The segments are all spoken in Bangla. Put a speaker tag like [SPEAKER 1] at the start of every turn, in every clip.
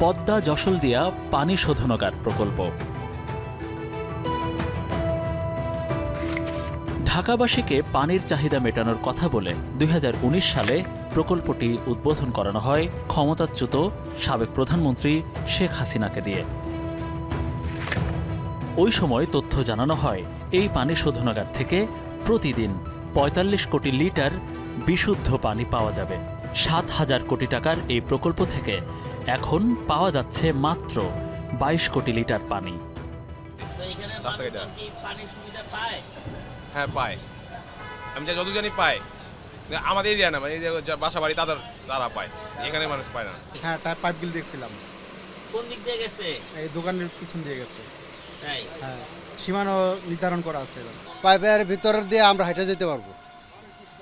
[SPEAKER 1] পদ্মা যশোলদিয়া পানি শোধনাগার প্রকল্প। ঢাকাবাসীকে পানির চাহিদা মেটানোর কথা বলে দুই সালে প্রকল্পটি উদ্বোধন করানো হয় ক্ষমতাচ্যুত সাবেক প্রধানমন্ত্রী শেখ হাসিনাকে দিয়ে। ওই সময় তথ্য জানানো হয়, এই পানি শোধনাগার থেকে প্রতিদিন ৪৫ কোটি লিটার বিশুদ্ধ পানি পাওয়া যাবে। সাত হাজার কোটি টাকার এই প্রকল্প থেকে এখন পাওয়া যাচ্ছে মাত্র ২২ কোটি লিটার পানি।
[SPEAKER 2] পায়?
[SPEAKER 3] হ্যাঁ পায়। আমি যা যত জানি পাই আমাদের এরিয়া না মানে এই যে যা- বাসা বাড়ি তাদের তারা পায়। এখানে মানুষ পায় না।
[SPEAKER 4] হ্যাঁ টাইপ পাইপগুলো দেখছিলাম।
[SPEAKER 2] কোন দিক দিয়ে গেছে?
[SPEAKER 4] এই দোকানের পিছন দিয়ে গেছে।
[SPEAKER 2] তাই?
[SPEAKER 4] হ্যাঁ সীমানো নির্ধারণ করা আছে
[SPEAKER 5] পাইপের ভিতর দিয়ে আমরা হেঁটে যেতে পারব।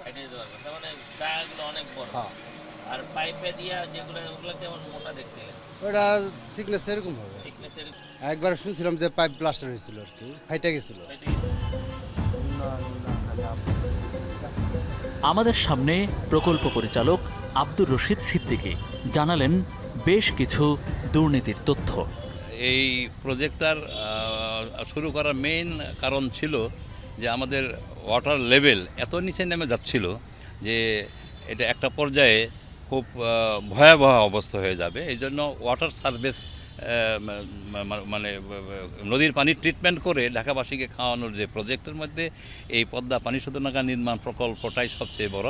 [SPEAKER 2] এটা দিতে পারবে। তার মানে অনেক বড়।
[SPEAKER 5] হ্যাঁ।
[SPEAKER 2] আর পাইপে দিয়া যেগুলো ওগুলো কেমন মোটা দেখছিলেন
[SPEAKER 5] ওটা থিকনেস এরকম হবে। একবার শুনছিলাম যে পাইপ ব্লাস্টার হয়েছিল আর কি ফাইটে গেছিল।
[SPEAKER 1] আমাদের সামনে প্রকল্প পরিচালক আব্দুর রশিদ সিদ্দিকী জানালেন বেশ কিছু দুর্নীতির তথ্য।
[SPEAKER 6] এই প্রজেক্টটার শুরু করার মেইন কারণ ছিল যে আমাদের ওয়াটার লেভেল এত নিচে নেমে যাচ্ছিল যে এটা একটা পর্যায়ে খুব ভয়াবহ অবস্থা হয়ে যাবে। এই জন্য ওয়াটার সার্ভিস মানে নদীর পানি ট্রিটমেন্ট করে ঢাকাবাসীকে খাওয়ানোর যে প্রজেক্টের মধ্যে এই পদ্মা পানি শোধনাগার নির্মাণ প্রকল্পটাই সবচেয়ে বড়।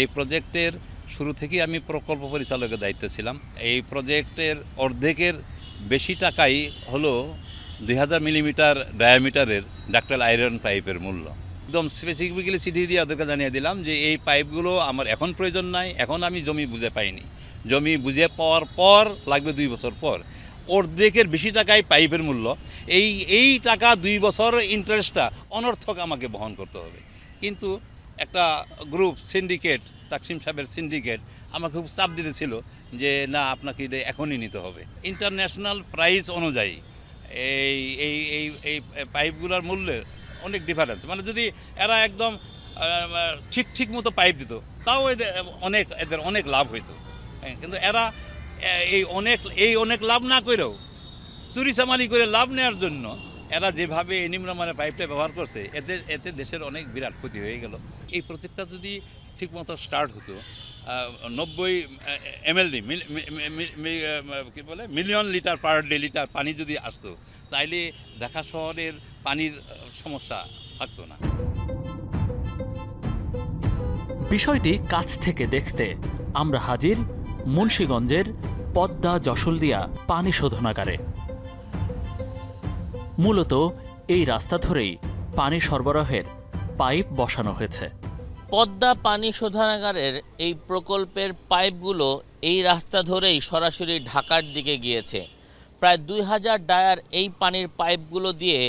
[SPEAKER 6] এই প্রজেক্টের শুরু থেকেই আমি প্রকল্প পরিচালকের দায়িত্ব ছিলাম। এই প্রজেক্টের অর্ধেকের বেশি টাকাই হলো দুই হাজার মিলিমিটার ডায়ামিটারের ডাক্তার আয়রন পাইপের মূল্য। একদম স্পেসিফিক্যালি চিঠি দিয়ে ওদেরকে জানিয়ে দিলাম যে এই পাইপগুলো আমার এখন প্রয়োজন নাই, এখন আমি জমি বুঝে পাইনি। জমি বুঝে পাওয়ার পর লাগবে দুই বছর পর। অর্ধেকের বেশি টাকায় পাইপের মূল্য। এই এই টাকা দুই বছর ইন্টারেস্টটা অনর্থক আমাকে বহন করতে হবে। কিন্তু একটা গ্রুপ সিন্ডিকেট তাকসিম সাহেবের সিন্ডিকেট আমাকে খুব চাপ দিতেছিল যে না, আপনাকে এটা এখনই নিতে হবে। ইন্টারন্যাশনাল প্রাইস অনুযায়ী এই এই এই এই পাইপগুলোর মূল্যের অনেক ডিফারেন্স মানে যদি এরা একদম ঠিক ঠিক মতো পাইপ দিত তাও এদের অনেক এদের অনেক লাভ হইতো। হ্যাঁ, কিন্তু এরা এই অনেক এই অনেক লাভ না করেও চুরি চামারি করে লাভ নেওয়ার জন্য এরা যেভাবে নিম্নমানের পাইপটা ব্যবহার করছে এতে এতে দেশের অনেক বিরাট ক্ষতি হয়ে গেল। এই প্রজেক্টটা যদি ঠিকমতো স্টার্ট হতো নব্বই এমএলডি কী বলে million litre per day litre পানি যদি আসতো তাইলে ঢাকা শহরের পানির সমস্যা থাকতো না।
[SPEAKER 1] বিষয়টি কাছ থেকে দেখতে আমরা হাজির মুন্সীগঞ্জের পদ্মা যশোলদিয়া পানি শোধনাগারে। মূলত এই রাস্তা ধরেই পানি সরবরাহের পাইপ বসানো হয়েছে।
[SPEAKER 2] পদ্মা পানি শোধনাগারের এই প্রকল্পের পাইপগুলো এই রাস্তা ধরেই সরাসরি ঢাকার দিকে গিয়েছে। প্রায় দুই হাজার ডায়ার এই পানির পাইপগুলো দিয়ে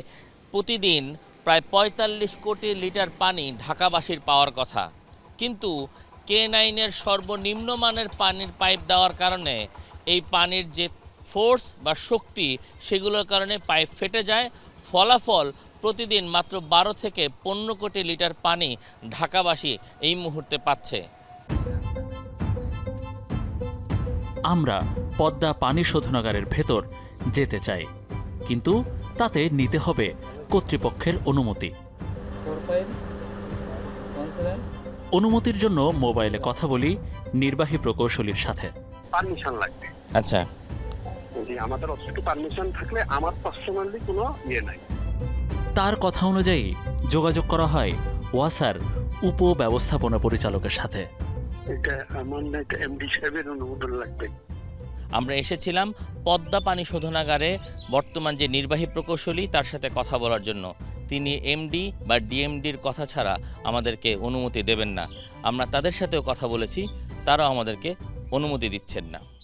[SPEAKER 2] প্রতিদিন প্রায় পঁয়তাল্লিশ কোটি লিটার পানি ঢাকাবাসীর পাওয়ার কথা। কিন্তু কে নাইনের সর্বনিম্ন মানের পানির পাইপ দেওয়ার কারণে এই পানির যে ফোর্স বা শক্তি, সেগুলোর কারণে পাইপ ফেটে যায়। ফলাফল প্রতিদিন মাত্র বারো থেকে পনেরো কোটি লিটার পানি ঢাকাবাসী এই মুহূর্তে পাচ্ছে।
[SPEAKER 1] আমরা পদ্মা পানি শোধনাগারের ভেতর যেতে চাই। কিন্তু তাতে নিতে হবে কর্তৃপক্ষের অনুমতি। অনুমতির জন্য মোবাইলে কথা বলি নির্বাহী প্রকৌশলীর সাথে।
[SPEAKER 7] পারমিশন লাগবে।
[SPEAKER 2] আচ্ছা।
[SPEAKER 7] আমাদের অফিসে পারমিশন থাকলে আমার পার্সোনালি কোনো ইয়ে নাই।
[SPEAKER 1] তার কথা অনুযায়ী যোগাযোগ করা হয় ওয়াসার উপব্যবস্থাপনা পরিচালকের সাথে।
[SPEAKER 7] এটা আমার না এটা এমডি সাহেবের অনুমোদন লাগবে।
[SPEAKER 2] আমরা এসেছিলাম পদ্মা পানি শোধনাগারে বর্তমান যে নির্বাহী প্রকৌশলী তার সাথে কথা বলার জন্য। তিনি এমডি বা ডিএমডির কথা ছাড়া আমাদেরকে অনুমতি দেবেন না। আমরা তাদের সাথেও কথা বলেছি, তারাও আমাদেরকে অনুমতি দিচ্ছেন না।